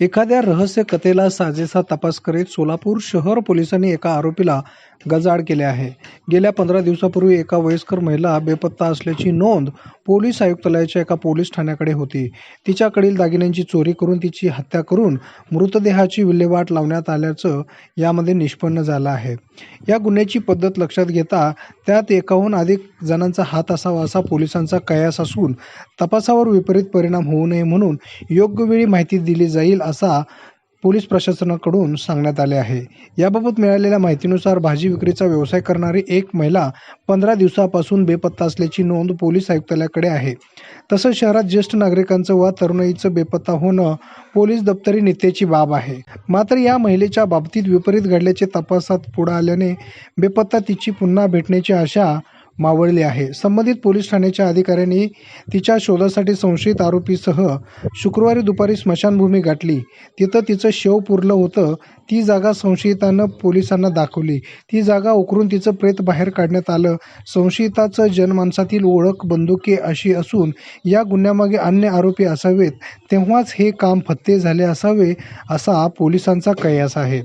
एखाद्या रहस्य कथेला साजेसा तपास करीत सोलापूर शहर पोलिसांनी एका आरोपीला गजाड केले आहे. गेल्या पंधरा दिवसापूर्वी एका वयस्कर महिला बेपत्ता असल्याची नोंद पोलीस आयुक्तालयाच्या एका पोलीस ठाण्याकडे होती. तिच्याकडील दागिन्यांची चोरी करून तिची हत्या करून मृतदेहाची विल्हेवाट लावण्यात आल्याचं यामध्ये निष्पन्न झालं आहे. या गुन्ह्याची पद्धत लक्षात घेता त्यात एकाहून अधिक जणांचा हात असावा असा पोलिसांचा कयास असून तपासावर विपरीत परिणाम होऊ नये म्हणून योग्य वेळी माहिती दिली जाईल असा पोलीस प्रशासनाकडून सांगण्यात आले आहे. याबाबत मिळालेल्या माहितीनुसार भाजी विक्रीचा व्यवसाय करणारी एक महिला पंधरा दिवसापासून बेपत्ता असल्याची नोंद पोलीस आयुक्तालयाकडे आहे. तसंच शहरात ज्येष्ठ नागरिकांचं व तरुणाईचं बेपत्ता होणं पोलीस दप्तरी नित्याची बाब आहे. मात्र या महिलेच्या बाबतीत विपरीत घडल्याचे तपासात पुढे आल्याने बेपत्ता तिची पुन्हा भेटण्याची आशा मावळली आहे. संबंधित पोलीस ठाण्याच्या अधिकाऱ्यांनी तिच्या शोधासाठी संशयित आरोपीसह शुक्रवारी दुपारी स्मशानभूमी गाठली. तिथं तिचं शव पुरलं होतं. ती जागा संशयितानं पोलिसांना दाखवली. ती जागा उकरून तिचं प्रेत बाहेर काढण्यात आलं. संशयिताचं जनमानसातील ओळख बंदुके अशी असून या गुन्ह्यामागे अन्य आरोपी असावेत. तेव्हाच हे काम फत्ते झाले असावे असा पोलिसांचा कयास आहे.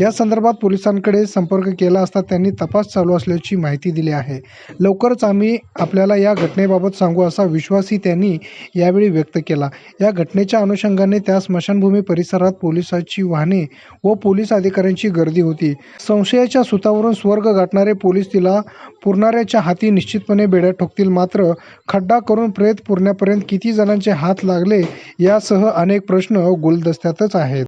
या संदर्भात पोलिसांकडे संपर्क केला असता त्यांनी तपास चालू असल्याची माहिती दिली आहे. लवकरच आम्ही आपल्याला या घटनेबाबत सांगू असा विश्वासही त्यांनी यावेळी व्यक्त केला. या घटनेच्या अनुषंगाने त्या स्मशानभूमी परिसरात पोलिसांची वाहने व पोलीस अधिकाऱ्यांची गर्दी होती. संशयाच्या सुतावरून स्वर्ग गाठणारे पोलीस तिला पुरणाऱ्याच्या हाती निश्चितपणे बेड्या ठोकतील. मात्र खड्डा करून प्रेत पुरण्यापर्यंत किती जणांचे हात लागले यासह अनेक प्रश्न गुलदस्त्यातच आहेत.